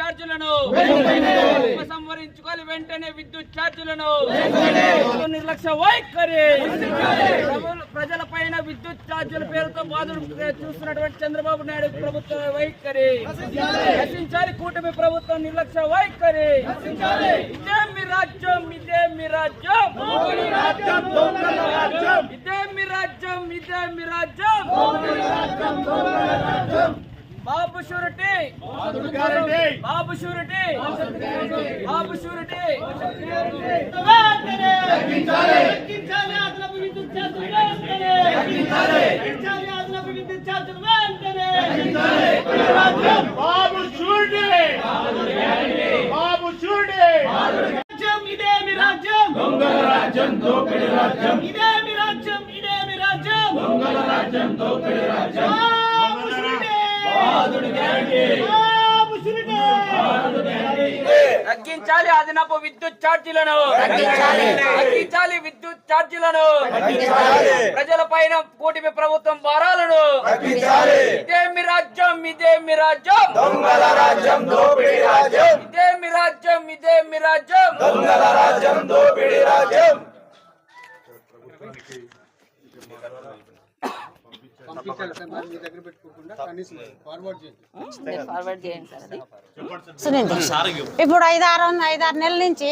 ఛార్జీలను ఉపసంహరించుకోవాలి. వెంటనే విద్యుత్ ఛార్జీలను నిర్లక్ష్య వైఖరి! ప్రజల పైన విద్యుత్ ఛార్జీల పేరుతో బాధలు చూస్తున్నటువంటి చంద్రబాబు నాయుడు ప్రభుత్వ వైఖరి. రచించాలి కూటమి ప్రభుత్వం నిర్లక్ష్య వైఖరి. ఇదే మీ రాజ్యం ఇదే మీ రాజ్యం. ఇదే మీ రాజ్యం ఇదే మీ రాజ్యం. Babu surety! Babu surety! Babu surety! Babu చూడే బాబు చూడే రాజ్యం! ఇదే మీ రాజ్యం! దొంగల రాజ్యం దోపిడి రాజ్యం! ఇదే మీ రాజ్యం! ఇదే మీ రాజ్యం! దొంగల రాజ్యం దోపిడి రాజ్యం బాబు షూరిటీ బాబు షూరిటీ తగ్గించాలి అదనపు విద్యుత్ ఛార్జీలను. తగ్గించాలి. విద్యుత్ ఛార్జీలను. ప్రజల పైన కూటమి ప్రభుత్వం భారాలను. ఇదే మీ రాజ్యం ఇదే మీ రాజ్యం. దొంగల రాజ్యం దోపిడి రాజ్యం. ఇదే మీ రాజ్యం ఇదే మీ రాజ్యం. రాజ్యం దోపిడి రాజ్యం. సునీల్ ఇప్పుడు ఐదారు ఐదారు నెలల నుంచి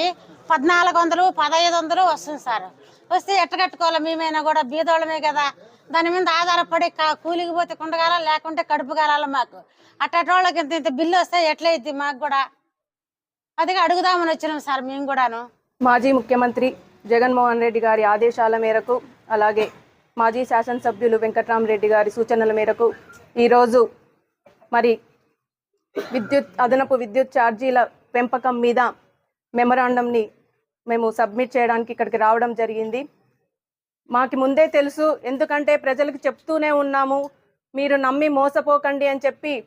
పద్నాలుగు వందలు పదహైదు వందలు వస్తుంది సార్. వస్తే ఎట్ట కట్టుకోవాలి? మేమైనా కూడా బీదోళమే కదా. దాని మీద ఆధారపడి కా- కూలికి పోతే కుండగాల లేకుంటే కడుపు కాలాల మాకు. అట్టటోళ్ళకి ఇంత ఇంత బిల్లు వస్తే ఎట్లయిద్ది మాకు కూడా? అది అడుగుదామని వచ్చినాం సార్ మేము కూడాను. మాజీ ముఖ్యమంత్రి జగన్మోహన్ రెడ్డి గారి ఆదేశాల మేరకు అలాగే మాజీ శాసనసభ్యులు వెంకట్రామరెడ్డి గారి సూచనల మేరకు ఈరోజు మరి విద్యుత్ అదనపు విద్యుత్ ఛార్జీల పెంపకం మీద మెమరాండంని మేము సబ్మిట్ చేయడానికి ఇక్కడికి రావడం జరిగింది. మాకు ముందే తెలుసు ఎందుకంటే ప్రజలకు చెప్తూనే ఉన్నాము మీరు నమ్మి మోసపోకండి అని చెప్పి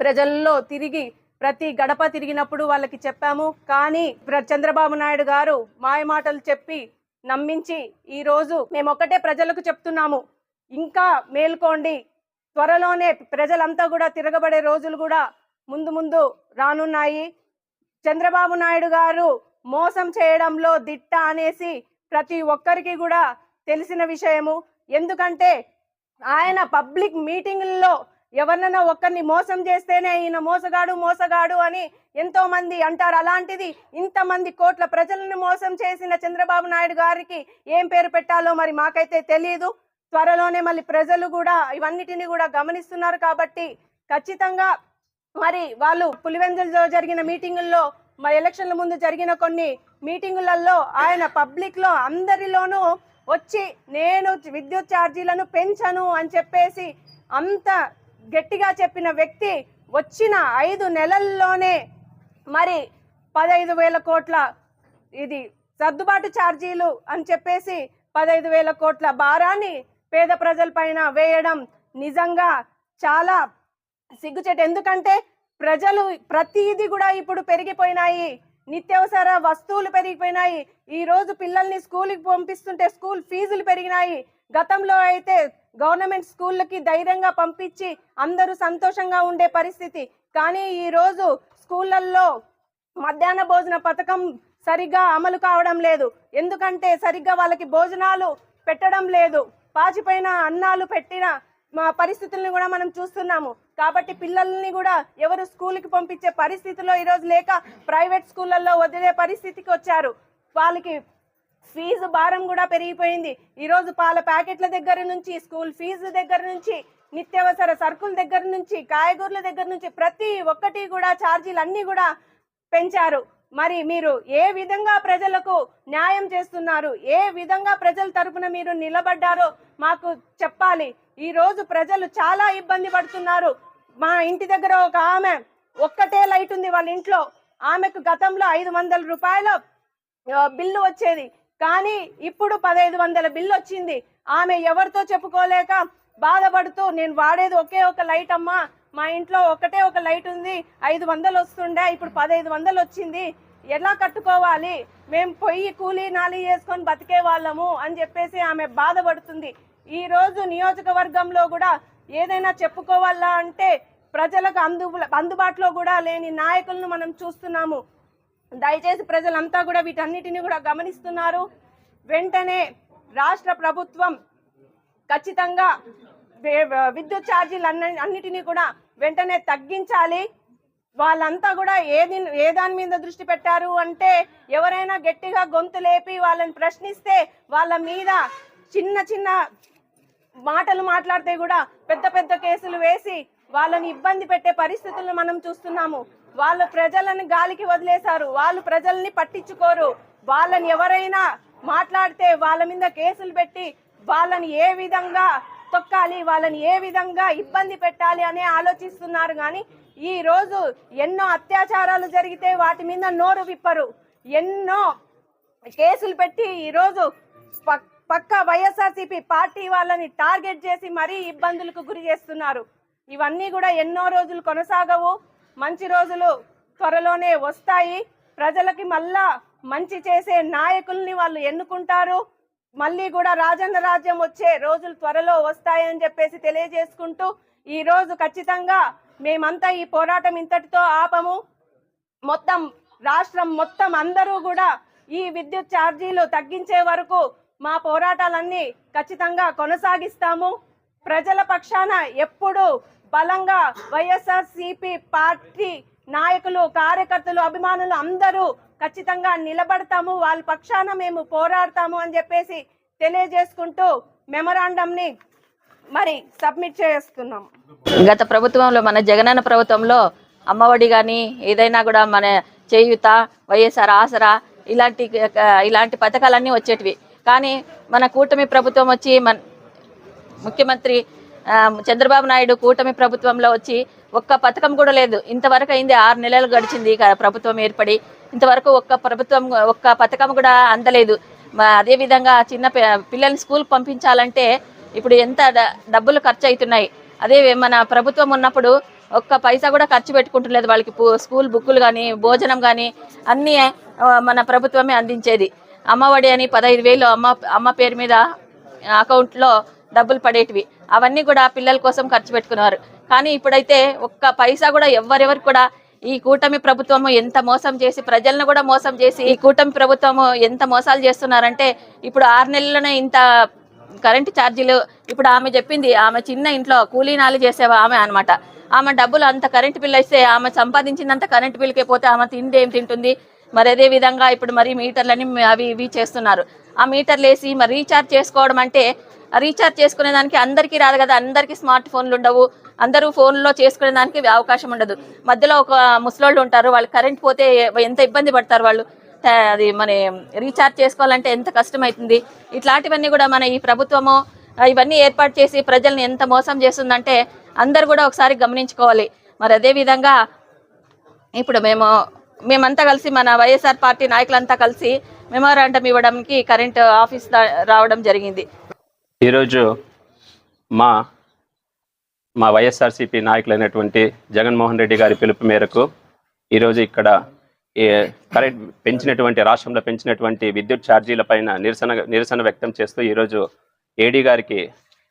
ప్రజల్లో తిరిగి ప్రతి గడప తిరిగినప్పుడు వాళ్ళకి చెప్పాము. కానీ ప్ర- చంద్రబాబు నాయుడు గారు మాయమాటలు చెప్పి నమ్మించి ఈరోజు మేము ఒకటే ప్రజలకు చెప్తున్నాము. ఇంకా మేల్కోండి. త్వరలోనే ప్రజలంతా కూడా తిరగబడే రోజులు కూడా ముందు ముందు రానున్నాయి. చంద్రబాబు నాయుడు గారు మోసం చేయడంలో దిట్ట అనేసి ప్రతి ఒక్కరికి కూడా తెలిసిన విషయము. ఎందుకంటే ఆయన పబ్లిక్ మీటింగుల్లో ఎవరినైనా ఒక్కరిని మోసం చేస్తేనే ఈయన మోసగాడు మోసగాడు అని ఎంతో మంది అంటారు. అలాంటిది ఇంతమంది కోట్ల ప్రజలను మోసం చేసిన చంద్రబాబు నాయుడు గారికి ఏం పేరు పెట్టాలో మరి మాకైతే తెలియదు త్వరలోనే మళ్ళీ ప్రజలు కూడా ఇవన్నిటిని కూడా గమనిస్తున్నారు కాబట్టి ఖచ్చితంగా మరి వాళ్ళు పులివెందులలో జరిగిన మీటింగుల్లో మరి ఎలక్షన్ల ముందు జరిగిన కొన్ని మీటింగులలో ఆయన పబ్లిక్లో అందరిలోనూ వచ్చి నేను విద్యుత్ ఛార్జీలను పెంచను అని చెప్పేసి అంత గట్టిగా చెప్పిన వ్యక్తి వచ్చిన ఐదు నెలల్లోనే మరి పదహైదు వేల కోట్ల ఇది సర్దుబాటు ఛార్జీలు అని చెప్పేసి పదహైదు వేల కోట్ల భారాన్ని పేద ప్రజలపైన వేయడం నిజంగా చాలా సిగ్గుచేటు. ఎందుకంటే ప్రజలు ప్రతిదీ కూడా ఇప్పుడు పెరిగిపోయినాయి. నిత్యావసర వస్తువులు పెరిగిపోయినాయి. ఈ రోజు పిల్లల్ని స్కూల్కి పంపిస్తుంటే స్కూల్ ఫీజులు పెరిగినాయి. గతంలో అయితే గవర్నమెంట్ స్కూళ్ళకి ధైర్యంగా పంపించి అందరూ సంతోషంగా ఉండే పరిస్థితి. కానీ ఈ రోజు స్కూళ్ళల్లో మధ్యాహ్న భోజన పథకం సరిగ్గా అమలు కావడం లేదు. ఎందుకంటే సరిగ్గా వాళ్ళకి భోజనాలు పెట్టడం లేదు. పాచిపోయిన అన్నాలు పెట్టిన మా పరిస్థితుల్ని కూడా మనం చూస్తున్నాము. కాబట్టి పిల్లల్ని కూడా ఎవరు స్కూల్కి పంపించే పరిస్థితిలో ఈరోజు లేక ప్రైవేట్ స్కూళ్ళల్లో వదిలే పరిస్థితికి వచ్చారు. వాళ్ళకి ఫీజు భారం కూడా పెరిగిపోయింది. ఈరోజు పాల ప్యాకెట్ల దగ్గర నుంచి స్కూల్ ఫీజు దగ్గర నుంచి నిత్యావసర సరుకుల దగ్గర నుంచి కాయగూరల దగ్గర నుంచి ప్రతి ఒక్కటి కూడా ఛార్జీలు అన్నీ కూడా పెంచారు. మరి మీరు ఏ విధంగా ప్రజలకు న్యాయం చేస్తున్నారు? ఏ విధంగా ప్రజల తరపున మీరు నిలబడ్డారో మాకు చెప్పాలి. ఈ రోజు ప్రజలు చాలా ఇబ్బంది పడుతున్నారు. మా ఇంటి దగ్గర ఒక ఆమె ఒక్కటే లైట్ ఉంది వాళ్ళ ఇంట్లో. ఆమెకు గతంలో ఐదు వందల రూపాయల బిల్లు వచ్చేది. కానీ ఇప్పుడు పదహైదు వందల బిల్లు వచ్చింది. ఆమె ఎవరితో చెప్పుకోలేక బాధపడుతూ నేను వాడేది ఒకే ఒక లైట్ అమ్మా మా ఇంట్లో ఒకటే ఒక లైట్ ఉంది ఐదు వందలు వస్తుండే ఇప్పుడు పదహైదు వందలు వచ్చింది ఎలా కట్టుకోవాలి? మేము పొయ్యి కూలీ నాలి చేసుకొని బతికే వాళ్ళము అని చెప్పేసి ఆమె బాధపడుతుంది. ఈ రోజు నియోజకవర్గంలో కూడా ఏదైనా చెప్పుకోవాలా అంటే ప్రజలకు అందు అందుబాటులో కూడా లేని నాయకులను మనం చూస్తున్నాము. దయచేసి ప్రజలంతా కూడా వీటన్నిటిని కూడా గమనిస్తున్నారు. వెంటనే రాష్ట్ర ప్రభుత్వం ఖచ్చితంగా విద్యుత్ ఛార్జీలు అన్ని అన్నిటినీ కూడా వెంటనే తగ్గించాలి. వాళ్ళంతా కూడా ఏది ఏ దాని మీద దృష్టి పెట్టారు అంటే ఎవరైనా గట్టిగా గొంతు లేపి వాళ్ళని ప్రశ్నిస్తే వాళ్ళ మీద చిన్న చిన్న మాటలు మాట్లాడితే కూడా పెద్ద పెద్ద కేసులు వేసి వాళ్ళని ఇబ్బంది పెట్టే పరిస్థితులను మనం చూస్తున్నాము. వాళ్ళు ప్రజలను గాలికి వదిలేశారు. వాళ్ళు ప్రజల్ని పట్టించుకోరు. వాళ్ళని ఎవరైనా మాట్లాడితే వాళ్ళ మీద కేసులు పెట్టి వాళ్ళని ఏ విధంగా తొక్కాలి వాళ్ళని ఏ విధంగా ఇబ్బంది పెట్టాలి అనే ఆలోచిస్తున్నారు. కానీ ఈ రోజు ఎన్నో అత్యాచారాలు జరిగితే వాటి మీద నోరు విప్పరు. ఎన్నో కేసులు పెట్టి ఈరోజు పక్క వైఎస్ఆర్సీపీ పార్టీ వాళ్ళని టార్గెట్ చేసి మరీ ఇబ్బందులకు గురి చేస్తున్నారు. ఇవన్నీ కూడా ఎన్నో రోజులు కొనసాగవు. మంచి రోజులు త్వరలోనే వస్తాయి. ప్రజలకి మళ్ళా మంచి చేసే నాయకుల్ని వాళ్ళు ఎన్నుకుంటారు. మళ్ళీ కూడా రాజన్న రాజ్యం వచ్చే రోజులు త్వరలో వస్తాయని చెప్పేసి తెలియజేసుకుంటూ ఈ రోజు ఖచ్చితంగా మేమంతా ఈ పోరాటం ఇంతటితో ఆపము. మొత్తం రాష్ట్రం మొత్తం అందరూ కూడా ఈ విద్యుత్ ఛార్జీలు తగ్గించే వరకు మా పోరాటాలన్నీ ఖచ్చితంగా కొనసాగిస్తాము. ప్రజల పక్షాన ఎప్పుడు బలంగా వైఎస్ఆర్సిపి పార్టీ నాయకులు కార్యకర్తలు అభిమానులు అందరూ ఖచ్చితంగా నిలబడతాము. వాళ్ళ పక్షాన మేము పోరాడతాము అని చెప్పేసి తెలియజేసుకుంటూ మెమరాండంని మరి సబ్మిట్ చేస్తున్నాం. గత ప్రభుత్వంలో మన జగనన్న ప్రభుత్వంలో అమ్మఒడి కానీ ఏదైనా కూడా మన చేయుత వైఎస్ఆర్ ఆసరా ఇలాంటి ఇలాంటి పథకాలన్నీ వచ్చేటివి. కానీ మన కూటమి ప్రభుత్వం వచ్చి మన ముఖ్యమంత్రి చంద్రబాబు నాయుడు కూటమి ప్రభుత్వంలో వచ్చి ఒక్క పథకం కూడా లేదు. ఇంతవరకు అయింది ఆరు నెలలు గడిచింది ప్రభుత్వం ఏర్పడి. ఇంతవరకు ఒక్క ప్రభుత్వం ఒక్క పథకం కూడా అందలేదు. అదేవిధంగా చిన్న పిల్లల్ని స్కూల్ పంపించాలంటే ఇప్పుడు ఎంత డబ్బులు ఖర్చు అవుతున్నాయి అదే మన ప్రభుత్వం ఉన్నప్పుడు ఒక్క పైసా కూడా ఖర్చు పెట్టుకుంటలేదు వాళ్ళకి స్కూల్ బుక్కులు కానీ భోజనం కానీ అన్నీ మన ప్రభుత్వమే అందించేది. అమ్మఒడి అని పదహైదు వేలు అమ్మ అమ్మ పేరు మీద అకౌంట్లో డబ్బులు పడేటివి. అవన్నీ కూడా పిల్లల కోసం ఖర్చు పెట్టుకున్నారు కానీ ఇప్పుడైతే ఒక్క పైసా కూడా ఎవరెవరు కూడా ఈ కూటమి ప్రభుత్వము ఎంత మోసం చేసి ప్రజలను కూడా మోసం చేసి ఈ కూటమి ప్రభుత్వము ఎంత మోసాలు చేస్తున్నారంటే ఇప్పుడు ఆరు నెలల్లోనే ఇంత కరెంటు ఛార్జీలు ఇప్పుడు ఆమె చెప్పింది ఆమె చిన్న ఇంట్లో కూలీనాలు చేసేవా ఆమె అనమాట ఆమె డబ్బులు అంత కరెంటు బిల్ ఇస్తే ఆమె సంపాదించినంత కరెంటు బిల్కే పోతే ఆమె తిండి ఏం తింటుంది? మరి అదే విధంగా ఇప్పుడు మరి మీటర్లని అవి ఇవి చేస్తున్నారు. ఆ మీటర్లు వేసి మరి రీఛార్జ్ చేసుకోవడం అంటే రీఛార్జ్ చేసుకునే దానికి అందరికీ రాదు కదా అందరికీ స్మార్ట్ ఫోన్లు ఉండవు అందరూ ఫోన్లో చేసుకునే దానికి అవకాశం ఉండదు. మధ్యలో ఒక ముసలోళ్ళు ఉంటారు వాళ్ళు కరెంట్ పోతే ఎంత ఇబ్బంది పడతారు వాళ్ళు? అది మన రీఛార్జ్ చేసుకోవాలంటే ఎంత కష్టమవుతుంది ఇట్లాంటివన్నీ కూడా మన ఈ ప్రభుత్వము ఇవన్నీ ఏర్పాటు చేసి ప్రజల్ని ఎంత మోసం చేస్తుందంటే అందరు కూడా ఒకసారి గమనించుకోవాలి. మరి అదే విధంగా ఇప్పుడు మేము మేమంతా కలిసి మన వైఎస్ఆర్ పార్టీ నాయకులంతా కలిసి మెమోరాండం ఇవ్వడానికి కరెంట్ ఆఫీస్ రావడం జరిగింది. ఈరోజు మా మా వైఎస్ఆర్సీపీ నాయకులైనటువంటి జగన్మోహన్ రెడ్డి గారి పిలుపు మేరకు ఈరోజు ఇక్కడ కరెంట్ పెంచినటువంటి రాష్ట్రంలో పెంచినటువంటి విద్యుత్ ఛార్జీల పైన నిరసన నిరసన వ్యక్తం చేస్తూ ఈరోజు ఏడీ గారికి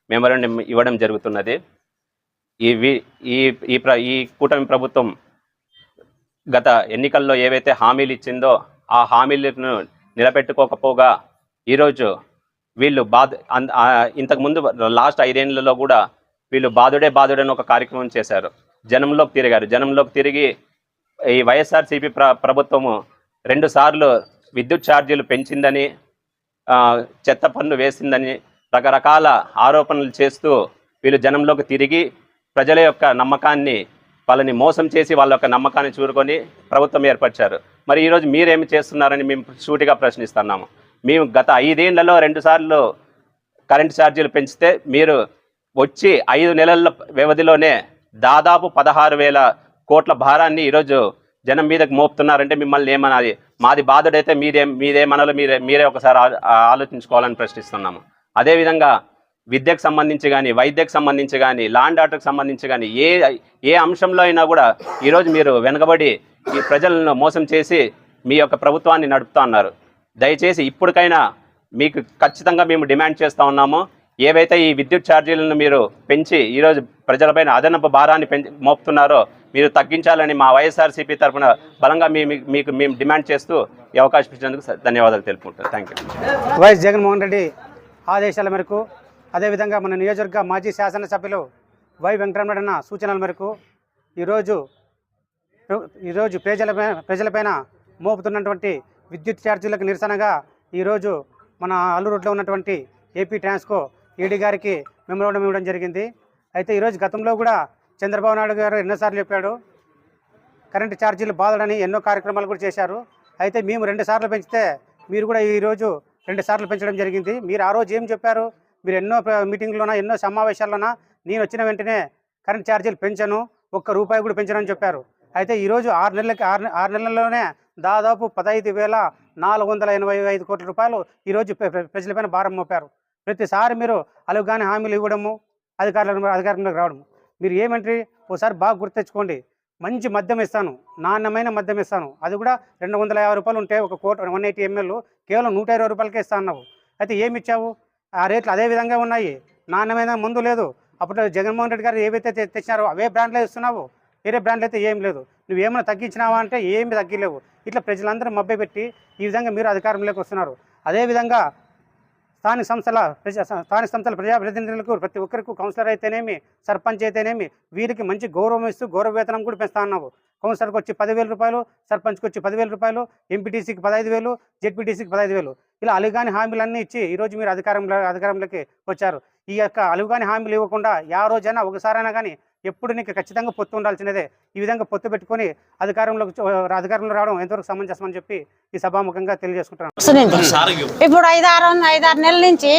మెమరాండం ఇవ్వడం జరుగుతున్నది. ఈ వి- ఈ ఈ ప్ర ఈ కూటమి ప్రభుత్వం గత ఎన్నికల్లో ఏవైతే హామీలు ఇచ్చిందో ఆ హామీలను నిలబెట్టుకోకపోగా ఈరోజు వీళ్ళు బాధ అన్- ఇంతకుముందు లాస్ట్ ఐదేళ్ళలో కూడా వీళ్ళు బాధుడే బాధుడని అని ఒక కార్యక్రమం చేశారు. జనంలోకి తిరిగారు. జనంలోకి తిరిగి ఈ వైఎస్ఆర్సీపీ ప్ర ప్రభుత్వము రెండుసార్లు విద్యుత్ ఛార్జీలు పెంచిందని చెత్త పన్ను వేసిందని రకరకాల ఆరోపణలు చేస్తూ వీళ్ళు జనంలోకి తిరిగి ప్రజల యొక్క నమ్మకాన్ని వాళ్ళని మోసం చేసి వాళ్ళ యొక్క నమ్మకాన్ని చూరుకొని ప్రభుత్వం ఏర్పరిచారు. మరి ఈరోజు మీరేమి చేస్తున్నారని మేము సూటిగా ప్రశ్నిస్తున్నాము. మేము గత ఐదేళ్ళలో రెండుసార్లు కరెంటు ఛార్జీలు పెంచితే మీరు వచ్చి ఐదు నెలల వ్యవధిలోనే దాదాపు పదహారు వేల కోట్ల భారాన్ని ఈరోజు జనం మీదకి మోపుతున్నారంటే మిమ్మల్ని ఏమనాలి? మాది బాధుడైతే మీదే మీదేమనాలో మీరే మీరే ఒకసారి ఆలోచించుకోవాలని ప్రశ్నిస్తున్నాము. అదేవిధంగా విద్యకు సంబంధించి కానీ వైద్యకు సంబంధించి కానీ లాండ్ ఆర్డర్కి సంబంధించి కానీ ఏ ఏ అంశంలో అయినా కూడా ఈరోజు మీరు వెనకబడి ఈ ప్రజలను మోసం చేసి మీ యొక్క ప్రభుత్వాన్ని నడుపుతా ఉన్నారు. దయచేసి ఇప్పటికైనా మీకు ఖచ్చితంగా మేము డిమాండ్ చేస్తూ ఉన్నాము. ఏవైతే ఈ విద్యుత్ ఛార్జీలను మీరు పెంచి ఈరోజు ప్రజలపైన అదనపు భారాన్ని పెంచి మోపుతున్నారో మీరు తగ్గించాలని మా వైఎస్ఆర్సీపీ తరఫున బలంగా మీ మీకు మేము డిమాండ్ చేస్తూ ఈ అవకాశం ఇచ్చినందుకు ధన్యవాదాలు తెలుపుకుంటాం thank you YS Jaganmohan Reddy ఆదేశాల మేరకు అదేవిధంగా మన నియోజకవర్గ మాజీ శాసనసభ్యులు వై వెంకటరమణ సూచనల మేరకు ఈరోజు ఈరోజు ప్రజల ప్రజలపైన మోపుతున్నటువంటి విద్యుత్ ఛార్జీలకు నిరసనగా ఈరోజు మన అల్లూరులో ఉన్నటువంటి ఏపీ ట్రాన్స్కో ఈడీ గారికి మెమోరాండం ఇవ్వడం జరిగింది. అయితే ఈరోజు గతంలో కూడా చంద్రబాబు నాయుడు గారు ఎన్నోసార్లు చెప్పాడు కరెంటు ఛార్జీలు బాధడని ఎన్నో కార్యక్రమాలు కూడా చేశారు. అయితే మేము రెండు సార్లు పెంచితే మీరు కూడా ఈరోజు రెండు సార్లు పెంచడం జరిగింది. మీరు ఆ రోజు ఏం చెప్పారు? మీరు ఎన్నో మీటింగ్లోనా ఎన్నో సమావేశాల్లోనా నేను వచ్చిన వెంటనే కరెంట్ ఛార్జీలు పెంచను ఒక్క రూపాయి కూడా పెంచనని చెప్పారు. అయితే ఈరోజు ఆరు నెలలకి ఆరు ఆరు నెలల్లోనే దాదాపు పదహైదు వేల నాలుగు వందల ఎనభై ఐదు కోట్ల రూపాయలు ఈరోజు ప్రజలపైన భారం మోపారు. ప్రతిసారి మీరు అలుగుగానే హామీలు ఇవ్వడము అధికారుల అధికారంలోకి రావడము. మీరు ఏమంటే ఒకసారి బాగా గుర్తెచ్చుకోండి మంచి మద్యం ఇస్తాను నాణ్యమైన మద్యం ఇస్తాను. అది కూడా రెండు వందల యాభై రూపాయలు ఉంటే ఒక కోట వన్ ఎయిటీ ఎంఎల్ కేవలం నూట ఇరవై రూపాయలకే ఇస్తా అన్నావు. అయితే ఏమి ఇచ్చావు? ఆ రేట్లు అదే విధంగా ఉన్నాయి. నాణ్యమైన ముందు లేదు. అప్పుడు జగన్మోహన్ రెడ్డి గారు ఏవైతే తెచ్చినారో అవే బ్రాండ్లే ఇస్తున్నావు. వేరే బ్రాండ్లు అయితే ఏం లేదు. నువ్వు ఏమైనా తగ్గించినావా అంటే ఏమి తగ్గిలేవు. ఇట్లా ప్రజలందరూ మభ్యపెట్టి ఈ విధంగా మీరు అధికారంలోకి వస్తున్నారు. అదేవిధంగా స్థానిక సంస్థల ప్రజా స్థానిక సంస్థల ప్రజాప్రతినిధులకు ప్రతి ఒక్కరికి కౌన్సిలర్ అయితేనేమి సర్పంచ్ అయితేనేమి వీరికి మంచి గౌరవం ఇస్తూ గౌరవ వేతనం కూడా పెంచుతా ఉన్నావు కౌన్సిలర్కి వచ్చి పదివేల రూపాయలు సర్పంచ్కి వచ్చి పదివేల రూపాయలు ఎంపీటీసీకి పదహైదు వేలు జెడ్పీటీసీకి పదహైదు వేలు ఇలా అలుగాని హామీలన్నీ ఇచ్చి ఈరోజు మీరు అధికారంలో అధికారంలోకి వచ్చారు. ఈ యొక్క అలుగాని హామీలు ఇవ్వకుండా యా రోజైనా ఒకసారైనా కానీ ఎప్పుడు నీకు ఖచ్చితంగా పొత్తు ఉండాల్సినదే. ఈ విధంగా పొత్తు పెట్టుకొని అధికారంలోకి అధికారంలో రావడం ఎంతవరకు సమంజసం అని చెప్పి ఈ సభాముఖంగా తెలియజేసుకుంటున్నాను. ఇప్పుడు ఐదారు ఐదారు నెలల నుంచి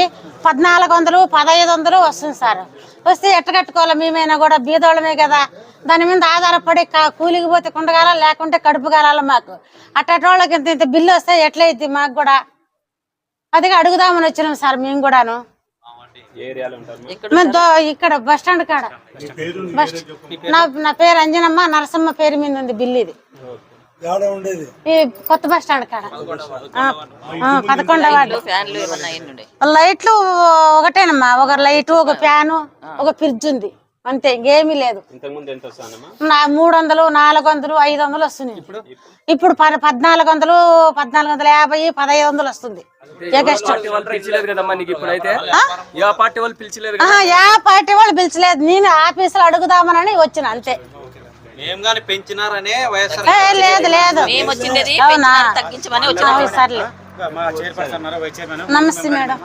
పద్నాలుగు వందలు పదహైదు వందలు వస్తుంది సార్. వస్తే ఎట్ట కట్టుకోవాలి? మేమైనా కూడా బీదోళమే కదా. దాని మీద ఆధారపడి కూలికి పోతే కుండగాల లేకుంటే కడుపు కాలాల మాకు. అట్టటోళ్ళకి ఇంత ఇంత బిల్లు వస్తే ఎట్లయిద్ది మాకు కూడా? అదిగా అడుగుదామని వచ్చినాం సార్ మేము కూడాను ఏరియాలో ఉంటారు మేము దో- ఇక్కడ బస్ స్టాండ్ కాడ. బస్ నా నా పేరు అంజనమ్మ నరసమ్మ పేరు మీద ఉంది బిల్లు ఇది. ఈ కొత్త బస్ స్టాండ్ కాడ. పదకొండవ వార్డు లైట్లు ఒకటేనమ్మా ఒక లైట్ ఒక ఫ్యాను ఒక ఫ్రిడ్జ్ ఉంది. అంతే ఇంకేమీ లేదు. నా మూడు వందలు నాలుగు వందలు ఐదు వందలు వస్తున్నాయి. ఇప్పుడు? ప- పద్నాలుగు వందలు పద్నాలుగు వందల యాభై పదహైదు వందలు వస్తుంది యా పార్టీ వాళ్ళు పిలిచలేదు. నేను ఆఫీసులో అడుగుదామనని వచ్చిన అంతే. మేము గాని పెంచినారనే వైఎస్ఆర్ ఏ, లేదు లేదు. మేము వచ్చిండేది అవునా? పెంచినారు, తగ్గించమని వచ్చినాం అవును, సర్లే. మా చైర్పర్సన్ వైస్ చైర్మన్? నమస్తే మేడం.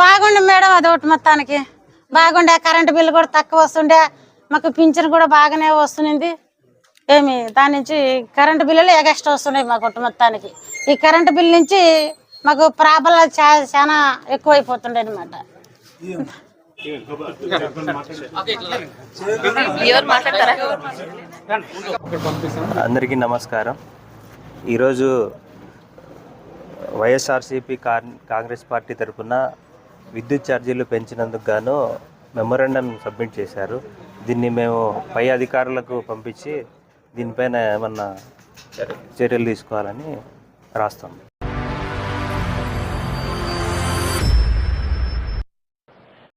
బాగుండే మేడం అది ఒకటి మొత్తానికి. బాగుండే కరెంటు బిల్లు కూడా తక్కువ వస్తుండే. మాకు పింఛన్ కూడా బాగానే వస్తుంది ఏమి దాని నుంచి కరెంటు బిల్లులు ఎగస్ట్రా వస్తున్నాయి మాకు ఒకటి మొత్తానికి. ఈ కరెంటు బిల్ నుంచి మాకు ప్రాబ్లం చా- చాలా ఎక్కువైపోతుండే అనమాట ఎవరు మాట్లాడతారా? అందరికీ నమస్కారం. ఈరోజు వైఎస్ఆర్సీపీ కాంగ్రెస్ పార్టీ తరఫున విద్యుత్ ఛార్జీలు పెంచినందుకు గాను మెమోరాండం సబ్మిట్ చేశారు. దీన్ని మేము పై అధికారులకు పంపించి దీనిపైన ఏమన్నా చర్యలు తీసుకోవాలని రాస్తాం